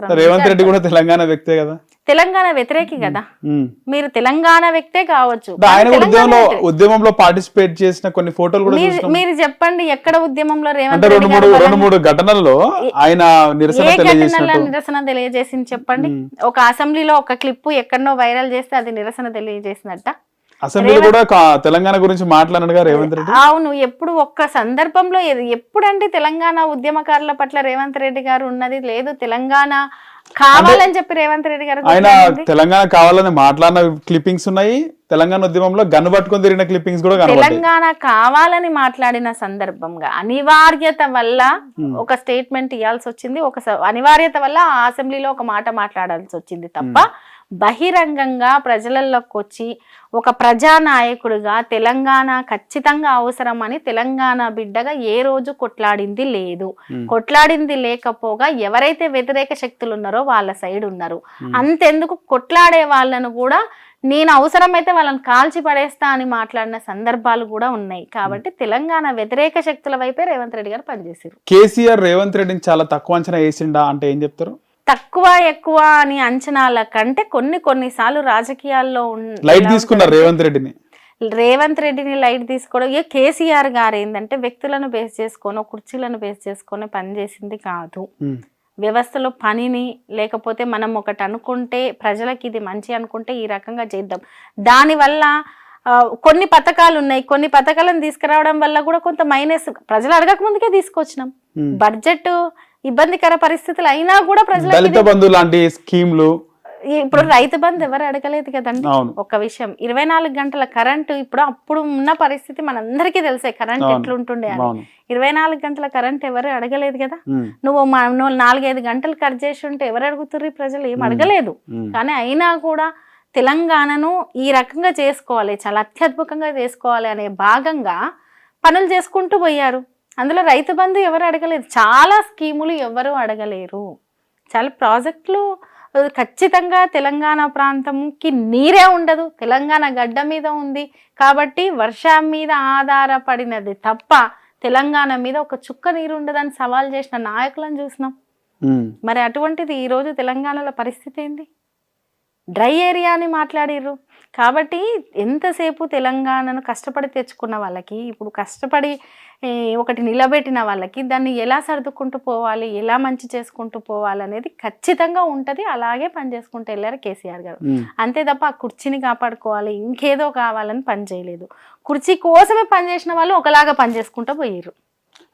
రేవంత్ రెడ్డి కూడా తెలంగాణ వ్యక్తే కదా? తెలంగాణ వ్యతిరేకి కదా. మీరు తెలంగాణ వ్యక్తే కావచ్చు. ఆయన ఉద్యమంలో పార్టిసిపేట్ చేసిన కొన్ని ఫోటోలు కూడా మీరు చెప్పండి ఎక్కడ ఉద్యమంలో రేవంత్ రెండు రెడ్డి మూడు రెండు మూడు ఘటనల్లో ఆయన నిరసన నిరసన తెలియజేసింది చెప్పండి? ఒక అసెంబ్లీలో ఒక క్లిప్ ఎక్కడనో వైరల్ చేస్తే అది నిరసన తెలియజేసినట్ట? అసెంబ్లీలో కూడా తెలంగాణ గురించి మాట్లాడినగా రేవంత్ రెడ్డి? అవును ఎప్పుడు ఒక్క సందర్భంలో ఎప్పుడంటే తెలంగాణ ఉద్యమకారుల పట్ల రేవంత్ రెడ్డి గారు ఉన్నది లేదు. తెలంగాణ కావాలని చెప్పి రేవంత్ రెడ్డి గారు ఆయన. తెలంగాణ కావాలని మాట్లాడిన క్లిప్పింగ్స్ ఉన్నాయి. తెలంగాణ ఉద్యమంలో గన్ను పట్టుకొని తిరిగిన క్లిప్పింగ్స్ కూడా తెలంగాణ కావాలని మాట్లాడిన సందర్భంగా అనివార్యత వల్ల ఒక స్టేట్మెంట్ ఇవ్వాల్సి వచ్చింది ఒక అనివార్యత వల్ల ఆ అసెంబ్లీలో ఒక మాట మాట్లాడాల్సి వచ్చింది తప్ప బహిరంగంగా ప్రజలలోకి వచ్చి ఒక ప్రజానాయకుడిగా తెలంగాణ ఖచ్చితంగా అవసరం అని తెలంగాణ బిడ్డగా ఏ రోజు కొట్లాడింది లేదు. కొట్లాడింది లేకపోగా ఎవరైతే వ్యతిరేక శక్తులు ఉన్నారో వాళ్ళ సైడ్ ఉన్నారు. అంతెందుకు కొట్లాడే వాళ్ళను కూడా నేను అవసరమైతే వాళ్ళని కాల్చి పడేస్తా అని మాట్లాడిన సందర్భాలు కూడా ఉన్నాయి. కాబట్టి తెలంగాణ వ్యతిరేక శక్తుల వైపే రేవంత్ రెడ్డి గారు పనిచేసారు కేసీఆర్ రేవంత్ రెడ్డిని చాలా తక్కువ అంచనా వేసిండా అంటే ఏం చెప్తారు? తక్కువ ఎక్కువ అని అంచనాల కంటే కొన్ని కొన్నిసార్లు రాజకీయాల్లో లైట్ తీసుకున్నారు రేవంత్ రెడ్డిని రేవంత్ రెడ్డిని లైట్ తీసుకోవడం. ఏ కేసీఆర్ గారు ఏంటంటే వ్యక్తులను బేస్ చేసుకొని కుర్చీలను బేస్ చేసుకొని పనిచేసింది కాదు. ఉమ్. వ్యవస్థలో పనిని లేకపోతే మనం ఒకటి అనుకుంటే ప్రజలకి ఇది మంచి అనుకుంటే ఈ రకంగా చేద్దాం. దానివల్ల కొన్ని పథకాలు ఉన్నాయి. కొన్ని పథకాలను తీసుకురావడం వల్ల కూడా కొంత మైనస్ ప్రజలు అడగక ముందుకే తీసుకొచ్చినాం. Hmm. బడ్జెట్ ఇబ్బందికర పరిస్థితులు అయినా కూడా దళిత బంధు లాంటి స్కీమ్లు. ఇప్పుడు రైతు బంధు ఎవరు అడగలేదు కదండి? ఒక విషయం. ఇరవై నాలుగు గంటల కరెంటు ఇప్పుడు అప్పుడు ఉన్న పరిస్థితి మనందరికీ తెలిసే. కరెంట్. ఎట్లుంటుండే అని. ఇరవై నాలుగు గంటల కరెంట్ ఎవరు అడగలేదు కదా. నువ్వు నువ్వు నాలుగైదు గంటలు కట్ చేసి ఉంటే ఎవరు అడుగుతుర్రు ప్రజలు? ఏం అడగలేదు. కానీ అయినా కూడా తెలంగాణను ఈ రకంగా చేసుకోవాలి చాలా అత్యద్భుతంగా చేసుకోవాలి అనే భాగంగా పనులు చేసుకుంటూ పోయారు. అందులో రైతు బంధు ఎవరు అడగలేదు. చాలా స్కీములు ఎవరు అడగలేరు. చాలా ప్రాజెక్టులు ఖచ్చితంగా తెలంగాణ ప్రాంతంకి నీరే ఉండదు. తెలంగాణ గడ్డ మీద ఉంది. కాబట్టి వర్షం మీద ఆధారపడినది తప్ప తెలంగాణ మీద ఒక చుక్క నీరు ఉండదని సవాల్ చేసిన నాయకులను చూసినాం. మరి అటువంటిది ఈరోజు తెలంగాణలో పరిస్థితి ఏంది? డ్రై ఏరియా అని మాట్లాడిర్రు. కాబట్టి ఎంతసేపు తెలంగాణను కష్టపడి తెచ్చుకున్న వాళ్ళకి ఇప్పుడు కష్టపడి ఒకటి నిలబెట్టిన వాళ్ళకి దాన్ని ఎలా సర్దుకుంటూ పోవాలి ఎలా మంచి చేసుకుంటూ పోవాలి అనేది ఖచ్చితంగా ఉంటుంది. అలాగే పని చేసుకుంటూ వెళ్ళారు కేసీఆర్ గారు. అంతే తప్ప ఆ కుర్చీని కాపాడుకోవాలి ఇంకేదో కావాలని పని చేయలేదు. కుర్చీ కోసమే పని చేసిన వాళ్ళు ఒకలాగా పని చేసుకుంటూ పోయారు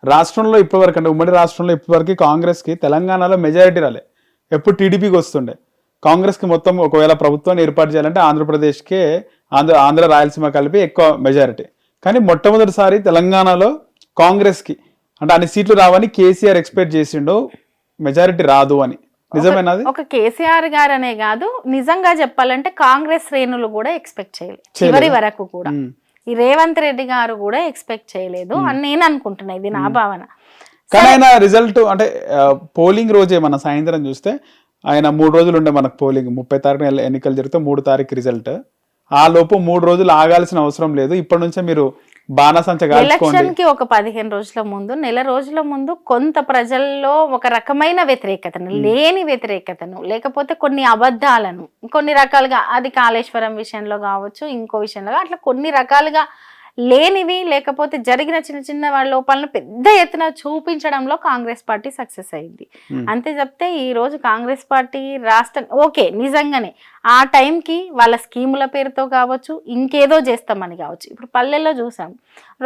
రాష్ట్రంలో ఇప్పటివరకు అంటే ఉమ్మడి రాష్ట్రంలో ఇప్పటివరకు కాంగ్రెస్కి తెలంగాణలో మెజారిటీ రాలే. ఎప్పుడు టీడీపీకి వస్తుండే. కాంగ్రెస్కి మొత్తం ఒకవేళ ప్రభుత్వాన్ని ఏర్పాటు చేయాలంటే ఆంధ్రప్రదేశ్కే ఆంధ్ర ఆంధ్ర రాయలసీమ కలిపి ఎక్కువ మెజారిటీ కానీ మొట్టమొదటిసారి తెలంగాణలో కాంగ్రెస్కి అంటే అన్ని సీట్లు రావని కేసీఆర్ ఎక్స్పెక్ట్ చేసిండు మెజారిటీ రాదు అని. నిజమేనాది ఒక కేసీఆర్ గారు అనే కాదు నిజంగా చెప్పాలంటే కాంగ్రెస్ శ్రేణులు కూడా ఎక్స్పెక్ట్ చేయలేదు. చివరి వరకు కూడా. ఈ రేవంత్ రెడ్డి గారు కూడా ఎక్స్పెక్ట్ చేయలేదు అని నేను అనుకుంటున్నా ఇది నా భావన. కానీ ఆయన రిజల్ట్ అంటే పోలింగ్ రోజే మన సాయంత్రం చూస్తే ఆయన మూడు రోజులు ఉండే మనకు పోలింగ్. ముప్పై తారీఖున ఎన్నికలు జరిగితే మూడు తారీఖు రిజల్ట్. ఆ లోపు మూడు రోజులు ఆగాల్సిన అవసరం లేదు. ఇప్పటి నుంచే మీరు బాణసంచ ఎలక్షన్కి ఒక పదిహేను రోజుల ముందు నెల రోజుల ముందు కొంత ప్రజల్లో ఒక రకమైన వ్యతిరేకతను లేని వ్యతిరేకతను లేకపోతే కొన్ని అబద్ధాలను కొన్ని రకాలుగా అది కాళేశ్వరం విషయంలో కావచ్చు ఇంకో విషయంలో అట్లా కొన్ని రకాలుగా లేనివి లేకపోతే జరిగిన చిన్న చిన్న వాళ్ళ లోపాలను పెద్ద ఎత్తున చూపించడంలో కాంగ్రెస్ పార్టీ సక్సెస్ అయింది. అంతే చెప్తే ఈ రోజు కాంగ్రెస్ పార్టీ రాష్ట్ర ఓకే నిజంగానే ఆ టైంకి వాళ్ళ స్కీముల పేరుతో కావచ్చు ఇంకేదో చేస్తామని కావచ్చు. ఇప్పుడు పల్లెల్లో చూసాం.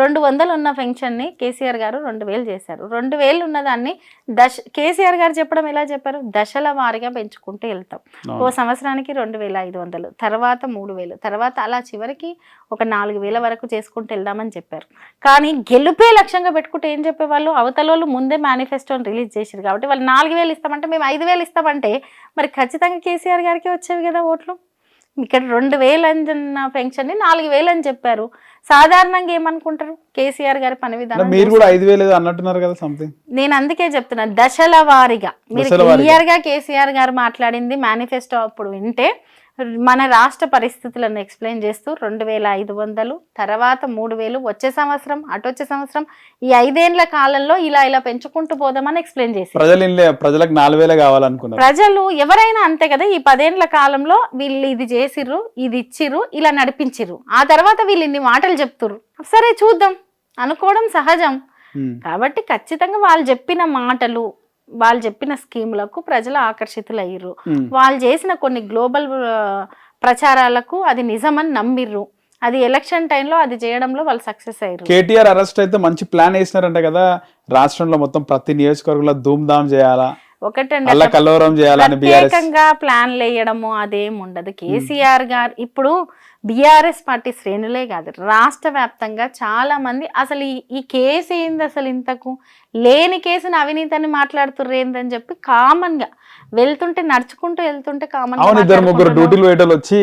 రెండు వందలు ఉన్న పెన్షన్ని కేసీఆర్ గారు రెండు వేలు చేశారు. రెండు వేలు ఉన్నదాన్ని దశ కేసీఆర్ గారు చెప్పడం ఎలా చెప్పారు? దశల వారీగా పెంచుకుంటూ వెళ్తాం. ఓ సంవత్సరానికి రెండు వేల ఐదు వందలు తర్వాత మూడు వేలు తర్వాత అలా చివరికి ఒక నాలుగు వేల వరకు చేసుకుంటూ వెళ్దామని చెప్పారు. కానీ గెలుపే లక్ష్యంగా పెట్టుకుంటే ఏం చెప్పేవాళ్ళు? అవతల వాళ్ళు ముందే మేనిఫెస్టోని రిలీజ్ చేశారు కాబట్టి వాళ్ళు నాలుగు వేలు ఇస్తామంటే మేము ఐదు వేలు ఇస్తామంటే మరి ఖచ్చితంగా కేసీఆర్ గారికి వచ్చేవి కదా ఓట్లు? ఇక్కడ రెండు వేలు అన్న పెన్షన్ని నాలుగు వేలు అని చెప్పారు. సాధారణంగా ఏమనుకుంటారు? కేసీఆర్ గారి పని విధానం మీరు కూడా ఐదు వేలు ఏదో అన్నట్టున్నారు కదా సంథింగ్ నేను అందుకే చెప్తున్నా దశల వారీగా. మీరు. క్లియర్గా కేసీఆర్ గారు మాట్లాడింది మేనిఫెస్టో అప్పుడు వింటే మన రాష్ట్ర పరిస్థితులను ఎక్స్ప్లెయిన్ చేస్తూ రెండు వేల ఐదు వందలు తర్వాత మూడు వేలు వచ్చే సంవత్సరం అటు వచ్చే సంవత్సరం ఈ ఐదేండ్ల కాలంలో ఇలా ఇలా పెంచుకుంటూ పోదామని ఎక్స్ప్లెయిన్ చేసి ప్రజలు ప్రజలకు నాలుగు వేలే కావాలనుకున్నారు. ప్రజలు ఎవరైనా అంతే కదా ఈ పదేండ్ల కాలంలో వీళ్ళు ఇది చేసిర్రు ఇది ఇచ్చిర్రు ఇలా నడిపించిర్రు. ఆ తర్వాత వీళ్ళు ఇన్ని మాటలు చెప్తుర్రు. సరే చూద్దాం అనుకోవడం సహజం. కాబట్టి ఖచ్చితంగా వాళ్ళు చెప్పిన మాటలు వాళ్ళు చెప్పిన స్కీములకు ప్రజలు ఆకర్షితులయ్యారు ఉమ్. వాళ్ళు చేసిన కొన్ని గ్లోబల్ ప్రచారాలకు అది నిజమని నమ్మిర్రు. అది ఎలక్షన్ టైంలో అది చేయడంలో వాళ్ళు సక్సెస్ అయ్యారు కేటీఆర్ అరెస్ట్ అయితే మంచి ప్లాన్ వేసినారంట కదా. రాష్ట్రంలో మొత్తం ప్రతి నియోజకవర్గంలో ధూమ్ ధామ్ చేయాలా? ఒకటండి కలవరం చేయాలని ప్రత్యేకంగా ప్లాన్లు వేయడము అదేం ఉండదు. కేసీఆర్ గారు ఇప్పుడు బీఆర్ఎస్ పార్టీ శ్రేణులే కాదు రాష్ట్ర వ్యాప్తంగా చాలా మంది అసలు ఈ కేసు ఏంది అసలు ఇంతకు? లేని కేసుని అవినీతిని మాట్లాడుతుర్రు ఏందని చెప్పి కామన్గా వెళ్తుంటే నడుచుకుంటూ వెళ్తుంటే కామన్ ఇద్దరు ముగ్గురు డ్యూటీలు వచ్చి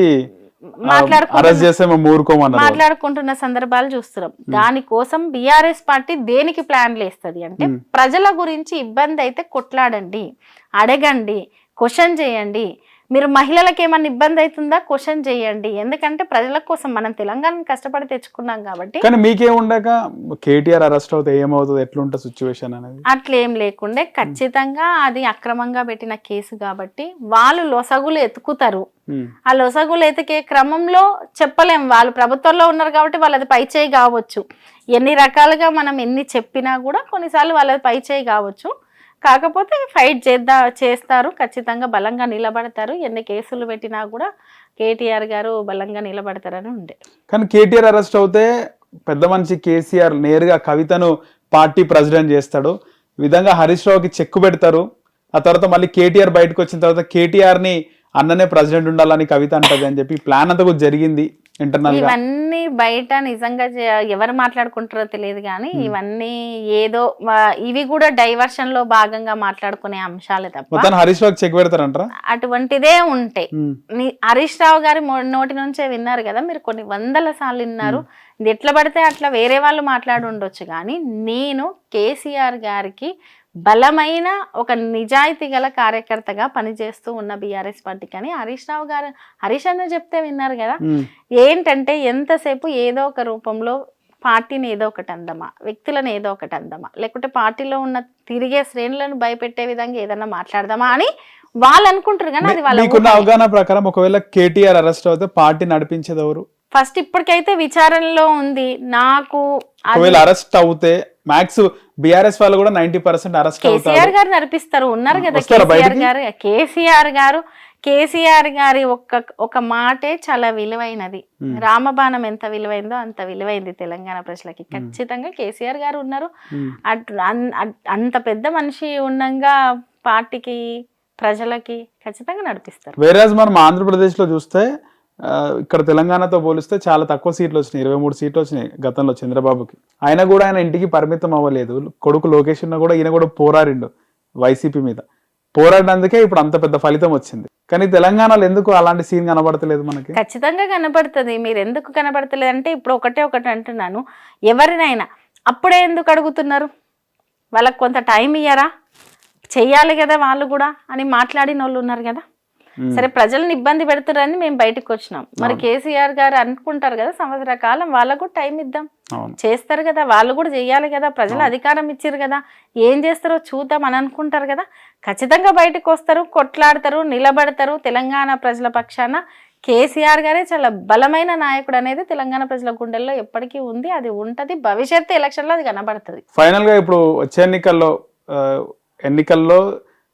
మాట్లాడుకుంటున్న సందర్భాలు చూస్తున్నాం. దానికోసం బీఆర్ఎస్ పార్టీ దేనికి ప్లాన్లు వేస్తుంది అంటే ప్రజల గురించి ఇబ్బంది అయితే కొట్లాడండి అడగండి క్వశ్చన్ చేయండి మీరు మహిళలకు ఏమన్నా ఇబ్బంది అవుతుందా? క్వశ్చన్ చేయండి. ఎందుకంటే ప్రజల కోసం మనం తెలంగాణను కష్టపడి తెచ్చుకున్నాం కాబట్టి కానీ మీకేం ఉండక? కేటీఆర్ అరెస్ట్ అవుతే ఏమవుతుంది? ఎట్లుంటుంది సిచ్యువేషన్ అనేది? అట్లేం లేకుండే ఖచ్చితంగా అది అక్రమంగా పెట్టిన కేసు కాబట్టి వాళ్ళు లొసగులు ఎతుకుతారు ఉమ్. ఆ లొసగులు ఎతికే క్రమంలో చెప్పలేం. వాళ్ళు ప్రభుత్వంలో ఉన్నారు కాబట్టి వాళ్ళది పై చేయి కావచ్చు. ఎన్ని రకాలుగా మనం ఎన్ని చెప్పినా కూడా కొన్నిసార్లు వాళ్ళది పై చేయి కావచ్చు. కాకపోతే ఫైట్ చేద్దా చేస్తారు. ఖచ్చితంగా బలంగా నిలబడతారు. ఎన్ని కేసులు పెట్టినా కూడా కేటీఆర్ గారు బలంగా నిలబడతారని ఉండే. కానీ కేటీఆర్ అరెస్ట్ అవుతే పెద్ద మనిషి కేసీఆర్ నేరుగా కవితను పార్టీ ప్రెసిడెంట్ చేస్తాడు. విధంగా హరీష్ రావుకి చెక్కు పెడతారు. ఆ తర్వాత మళ్ళీ కేటీఆర్ బయటకు వచ్చిన తర్వాత కేటీఆర్ని అన్ననే ప్రెసిడెంట్ ఉండాలని కవిత అంటది అని చెప్పి ప్లాన్ అంతా కూడా జరిగింది. ఇవన్నీ బయట నిజంగా ఎవరు మాట్లాడుకుంటారో తెలియదు కానీ ఇవన్నీ ఏదో ఇవి కూడా డైవర్షన్లో భాగంగా మాట్లాడుకునే అంశాలే తప్ప హరీష్ రావుకి చెక్ పెడతారంటారా? అటువంటిదే ఉంటాయి. నీ- హరీష్ రావు గారి నోటి నుంచే విన్నారు కదా మీరు కొన్ని వందల సార్లు విన్నారు. ఇది ఎట్లా పడితే అట్లా వేరే వాళ్ళు మాట్లాడి ఉండొచ్చు కానీ నేను కేసీఆర్ గారికి బలమైన ఒక నిజాయితీ గల కార్యకర్తగా పనిచేస్తూ ఉన్న బీఆర్ఎస్ పార్టీ. కానీ హరీష్ రావు గారు హరీష్ అన్న చెప్తే విన్నారు కదా. ఏంటంటే ఎంతసేపు ఏదో ఒక రూపంలో పార్టీని ఏదో ఒకటి అందమా వ్యక్తులను ఏదో ఒకటి అందమా లేకుంటే పార్టీలో ఉన్న తిరిగే శ్రేణులను భయపెట్టే విధంగా ఏదన్నా మాట్లాడదామా అని వాళ్ళు అనుకుంటారు కానీ అది వాళ్ళ అవగాహన ప్రకారం ఒకవేళ కేటీఆర్ అరెస్ట్ అవుతే పార్టీ నడిపించేది ఎవరు? ఫస్ట్ ఇప్పటికైతే విచారణలో ఉంది. నాకు ఒకవేళ అరెస్ట్ అవుతే మ్యాక్స్ బీఆర్ఎస్ వాళ్ళు కూడా నైన్టీ పర్సెంట్ అరెస్ట్ కేసీఆర్ గారు నడిపిస్తారు ఉన్నారు కదా కేసీఆర్? గారు? కేసీఆర్ గారు కేసీఆర్ గారి ఒక్క ఒక మాటే చాలా విలువైనది. రామబాణం ఎంత విలువైందో అంత విలువైంది తెలంగాణ ప్రజలకి. ఖచ్చితంగా కేసీఆర్ గారు ఉన్నారు. అట్- అంత పెద్ద మనిషి ఉండంగా పార్టీకి ప్రజలకి ఖచ్చితంగా నడిపిస్తారు. వేరేజ్ మనం ఆంధ్రప్రదేశ్లో చూస్తే ఇక్కడ తెలంగాణతో పోలిస్తే చాలా తక్కువ సీట్లు వచ్చినాయి. ఇరవై మూడు సీట్లు వచ్చినాయి గతంలో చంద్రబాబుకి. ఆయన కూడా ఆయన ఇంటికి పరిమితం అవ్వలేదు. కొడుకు లోకేష్ ఉన్న కూడా ఈయన కూడా పోరాడిండు వైసీపీ మీద. పోరాడినందుకే ఇప్పుడు అంత పెద్ద ఫలితం వచ్చింది. కానీ తెలంగాణలో ఎందుకు అలాంటి సీన్ కనబడతలేదు మనకి? ఖచ్చితంగా కనబడుతుంది. మీరు ఎందుకు కనబడతలేదు అంటే ఇప్పుడు ఒకటే ఒకటి అంటున్నాను. ఎవరినైనా అప్పుడే ఎందుకు అడుగుతున్నారు? వాళ్ళకి కొంత టైం ఇయ్యరా? చెయ్యాలి కదా వాళ్ళు కూడా అని మాట్లాడిన వాళ్ళు ఉన్నారు కదా? సరే ప్రజలను ఇబ్బంది పెడుతున్నారని మేము బయటకు వచ్చినాం. మరి కేసీఆర్ గారు అనుకుంటారు కదా సంవత్సర కాలం వాళ్ళకు టైం ఇద్దాం. చేస్తారు కదా వాళ్ళు కూడా చెయ్యాలి కదా ప్రజలు అధికారం ఇచ్చారు కదా. ఏం చేస్తారో చూద్దాం అని అనుకుంటారు కదా. ఖచ్చితంగా బయటకు వస్తారు కొట్లాడతారు నిలబడతారు తెలంగాణ ప్రజల పక్షాన. కేసీఆర్ గారే చాలా బలమైన నాయకుడు అనేది తెలంగాణ ప్రజల గుండెల్లో ఎప్పటికీ ఉంది. అది ఉంటది. భవిష్యత్తు ఎలక్షన్లో అది కనబడుతుంది. ఫైనల్గా ఇప్పుడు వచ్చే ఎన్నికల్లో ఎన్నికల్లో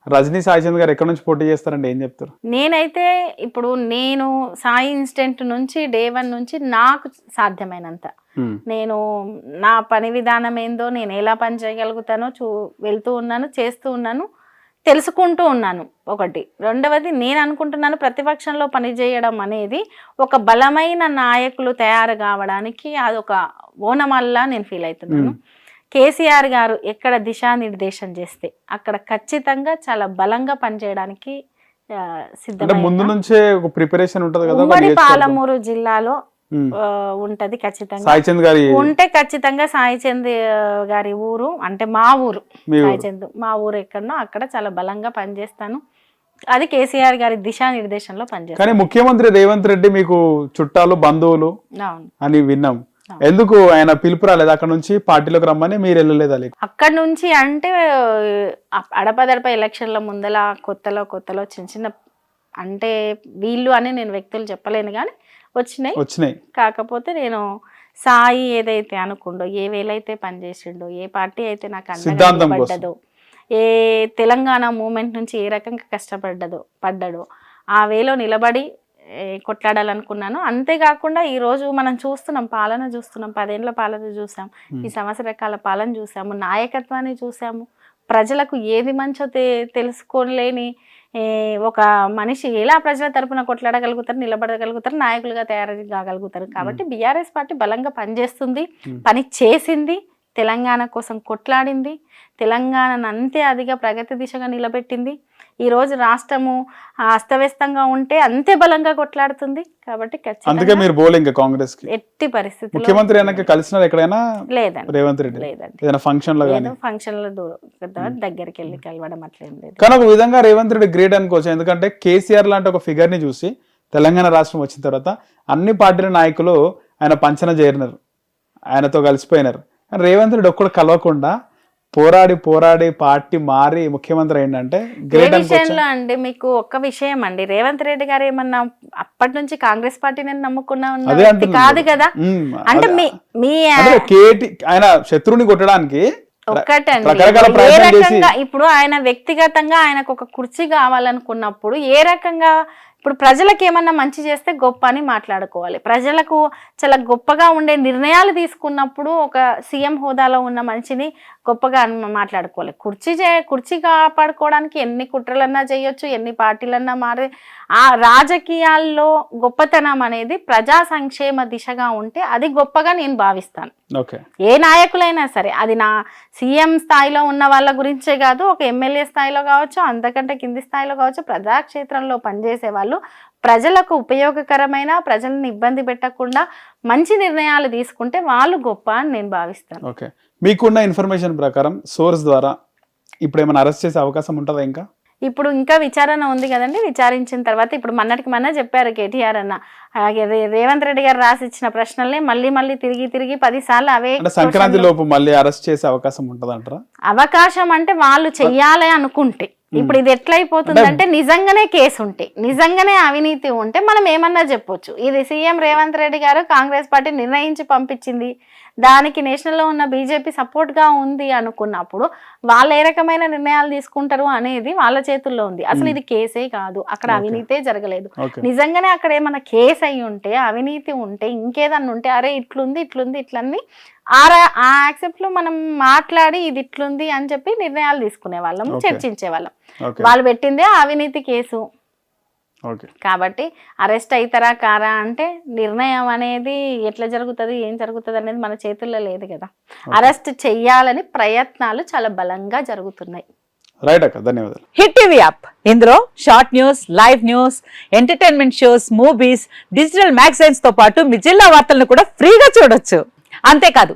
రజనీ సాయిచంద్ గారు ఎక్కడి నుంచి పోటీ చేస్తారంటే ఏం చెప్తారు? నేనైతే ఇప్పుడు నేను సాయి ఇన్స్టెంట్ నుంచి డే వన్ నుంచి నాకు సాధ్యమైనంత. నేను నా పని విధానం ఏందో నేను ఎలా పని చేయగలుగుతానో చూ వెళ్తూ ఉన్నాను చేస్తూ ఉన్నాను తెలుసుకుంటూ ఉన్నాను ఒకటి. రెండవది నేను అనుకుంటున్నాను ప్రతిపక్షంలో పనిచేయడం అనేది ఒక బలమైన నాయకులు తయారు కావడానికి అదొక ఓనమల్లా నేను ఫీల్ అవుతున్నాను. కేసీఆర్ గారు ఎక్కడ దిశానిర్దేశం చేస్తే అక్కడ ఖచ్చితంగా చాలా బలంగా పనిచేయడానికి ముందు ఉన్నా. నుంచే ఒక ప్రిపరేషన్ ఉంటది కదా ఒక ఉమ్మడి. పాలమూరు జిల్లాలో ఉంటది ఖచ్చితంగా ఉంటే ఖచ్చితంగా సాయిచంద్ గారి ఊరు అంటే మా ఊరు. సాయిచంద్ మా ఊరు ఎక్కడనో అక్కడ చాలా బలంగా పనిచేస్తాను అది కేసీఆర్ గారి దిశానిర్దేశంలో పనిచేస్తుంది కానీ ముఖ్యమంత్రి రేవంత్ రెడ్డి మీకు చుట్టాలు బంధువులు అని విన్నాం ఎందుకు ఆయన పిలుపు రాలేదు? అక్కడ నుంచి పార్టీలోకి రమ్మని మీరు వెళ్ళలేదా అక్కడ నుంచి అంటే అడపదడప ఎలక్షన్ల ముందల కొత్తలో కొత్తలో చిన్న చిన్న అంటే వీళ్ళు అని నేను వ్యక్తులు చెప్పలేను కానీ వచ్చినాయి. వచ్చినాయి. కాకపోతే నేను సాయి ఏదైతే అనుకుండో ఏ వేలైతే పనిచేసిండో ఏ పార్టీ అయితే నాకు సిద్ధాంతం. నిలబడ్డదో ఏ తెలంగాణ మూమెంట్ నుంచి ఏ రకంగా కష్టపడ్డదో పడ్డాడో ఆ వేలో నిలబడి కొట్లాడాలనుకున్నాను. అంతేకాకుండా ఈ రోజు మనం చూస్తున్నాం పాలన చూస్తున్నాం పదేళ్ళ పాలన చూసాం ఈ సంవత్సర కాల పాలన చూసాము నాయకత్వాన్ని చూసాము ప్రజలకు ఏది మంచో తె తెలుసుకోలేని ఒక మనిషి ఎలా ప్రజల తరపున కొట్లాడగలుగుతారు నిలబడగలుగుతారు నాయకులుగా తయారు కాగలుగుతారు. కాబట్టి బీఆర్ఎస్ పార్టీ బలంగా పనిచేస్తుంది. పని చేసింది తెలంగాణ కోసం కొట్లాడింది తెలంగాణను అంతే అదిగా ప్రగతి దిశగా నిలబెట్టింది ఈ రోజు రాష్ట్రము అస్తవ్యస్తంగా ఉంటే అంతే బలంగా కొట్లాడుతుంది కాబట్టి అందుకే మీరు బోలే ఇంకా కాంగ్రెస్కి ఎట్టి పరిస్థితుల్లో ముఖ్యమంత్రి వెనక కలిసినారు ఎక్కడైనా? లేదండి. రేవంత్ రెడ్డి. లేదండి. ఏదైనా ఫంక్షన్లో ఫంక్షన్ల దూరం దగ్గరికి వెళ్ళి కలవడం అట్లేం లేదు. కానీ ఒక విధంగా రేవంత్ రెడ్డి గ్రేట్ అనుకోవచ్చు. ఎందుకంటే కేసీఆర్ లాంటి ఒక ఫిగర్ని చూసి తెలంగాణ రాష్ట్రం వచ్చిన తర్వాత అన్ని పార్టీల నాయకులు ఆయన పంచన చేరినారు. ఆయనతో కలిసిపోయినారు. రేవంత్ రెడ్డి ఒక్కడు కలవకుండా పోరాడి పోరాడి పార్టీ మారి ముఖ్యమంత్రి ఏంటంటే ఏ గ్రేట్ విషయంలో అండి మీకు ఒక్క విషయం అండి? రేవంత్ రెడ్డి గారు ఏమన్నా అప్పటి నుంచి కాంగ్రెస్ పార్టీని నమ్ముకున్న ఉన్న అదే వ్యక్తి అంటున్నాను కాదు కదా. ఉమ్, అంటే అదే- మీ మీ కేటి ఆయన శత్రువుని కొట్టడానికి ఒక్కటండి. రకరకాల ఏ ప్రయత్నం చేసి రకంగా ఇప్పుడు ఆయన వ్యక్తిగతంగా ఆయనకు ఒక కుర్చీ కావాలనుకున్నప్పుడు ఏ రకంగా ఇప్పుడు ప్రజలకు ఏమన్నా మంచి చేస్తే గొప్ప అని మాట్లాడుకోవాలి. ప్రజలకు చాలా గొప్పగా ఉండే నిర్ణయాలు తీసుకున్నప్పుడు ఒక సీఎం హోదాలో ఉన్న మనిషిని గొప్పగా మాట్లాడుకోవాలి. కుర్చీ చే కుర్చీ కాపాడుకోవడానికి ఎన్ని కుట్రలన్నా చేయొచ్చు ఎన్ని పార్టీలన్నా మారే ఆ రాజకీయాల్లో గొప్పతనం అనేది ప్రజా సంక్షేమ దిశగా ఉంటే అది గొప్పగా నేను భావిస్తాను. ఓకే. ఏ నాయకులైనా సరే అది నా సీఎం స్థాయిలో ఉన్న వాళ్ళ గురించే కాదు ఒక ఎమ్మెల్యే స్థాయిలో కావచ్చు అంతకంటే కింది స్థాయిలో కావచ్చు ప్రజాక్షేత్రంలో పనిచేసే వాళ్ళు ప్రజలకు ఉపయోగకరమైన ప్రజలను ఇబ్బంది పెట్టకుండా మంచి నిర్ణయాలు తీసుకుంటే వాళ్ళు గొప్ప అని నేను భావిస్తాను. ఓకే. మీకున్న ఇన్ఫర్మేషన్ ప్రకారం సోర్స్ ద్వారా ఇప్పుడు ఏమైనా అరెస్ట్ చేసే అవకాశం ఉంటుందా ఇంకా? ఇప్పుడు ఇంకా విచారణ ఉంది కదండి. విచారించిన తర్వాత ఇప్పుడు మొన్నటికి మొన్న చెప్పారు కేటీఆర్ అన్న. రేవంత్ రెడ్డి గారు రాసి ఇచ్చిన ప్రశ్నల్ని మళ్ళీ మళ్ళీ తిరిగి తిరిగి పదిసార్లు అవే సంక్రాంతి లోపు మళ్ళీ అరెస్ట్ చేసే అవకాశం ఉంటుంది అంటారా అవకాశం అంటే వాళ్ళు చెయ్యాలి అనుకుంటే. ఇప్పుడు ఇది ఎట్లయిపోతుందంటే నిజంగానే కేసు ఉంటే నిజంగానే అవినీతి ఉంటే మనం ఏమన్నా చెప్పొచ్చు. ఇది సీఎం రేవంత్ రెడ్డి గారు కాంగ్రెస్ పార్టీ నిర్ణయించి పంపించింది. దానికి నేషనల్లో ఉన్న బీజేపీ సపోర్ట్గా ఉంది అనుకున్నప్పుడు వాళ్ళు ఏ రకమైన నిర్ణయాలు తీసుకుంటారు అనేది వాళ్ళ చేతుల్లో ఉంది. అసలు ఇది కేసే కాదు. అక్కడ. అవినీతే జరగలేదు. నిజంగానే అక్కడ ఏమైనా కేసు అయి ఉంటే అవినీతి ఉంటే ఇంకేదన్నా ఉంటే అరే ఇట్లుంది ఇట్లుంది ఇట్లన్నీ ఆ ఆ యాక్సెప్ట్లో మనం మాట్లాడి ఇది ఇట్లుంది అని చెప్పి నిర్ణయాలు తీసుకునే వాళ్ళం Okay. చర్చించే వాళ్ళం వాళ్ళు పెట్టిందే అవినీతి కేసు. కాబట్టి అరెస్ట్ అవుతారా కారా అంటే నిర్ణయం అనేది ఎట్లా జరుగుతుంది ఏం జరుగుతుంది అనేది మన చేతుల్లో లేదు కదా. అరెస్ట్ చెయ్యాలని ప్రయత్నాలు చాలా బలంగా జరుగుతున్నాయి. రైట్ అక్క ధన్యవాదాలు. Hit TV app. ఇందులో short news live news entertainment shows movies digital మ్యాగజైన్స్తో పాటు మీ జిల్లా వార్తలను కూడా ఫ్రీగా చూడొచ్చు. అంతేకాదు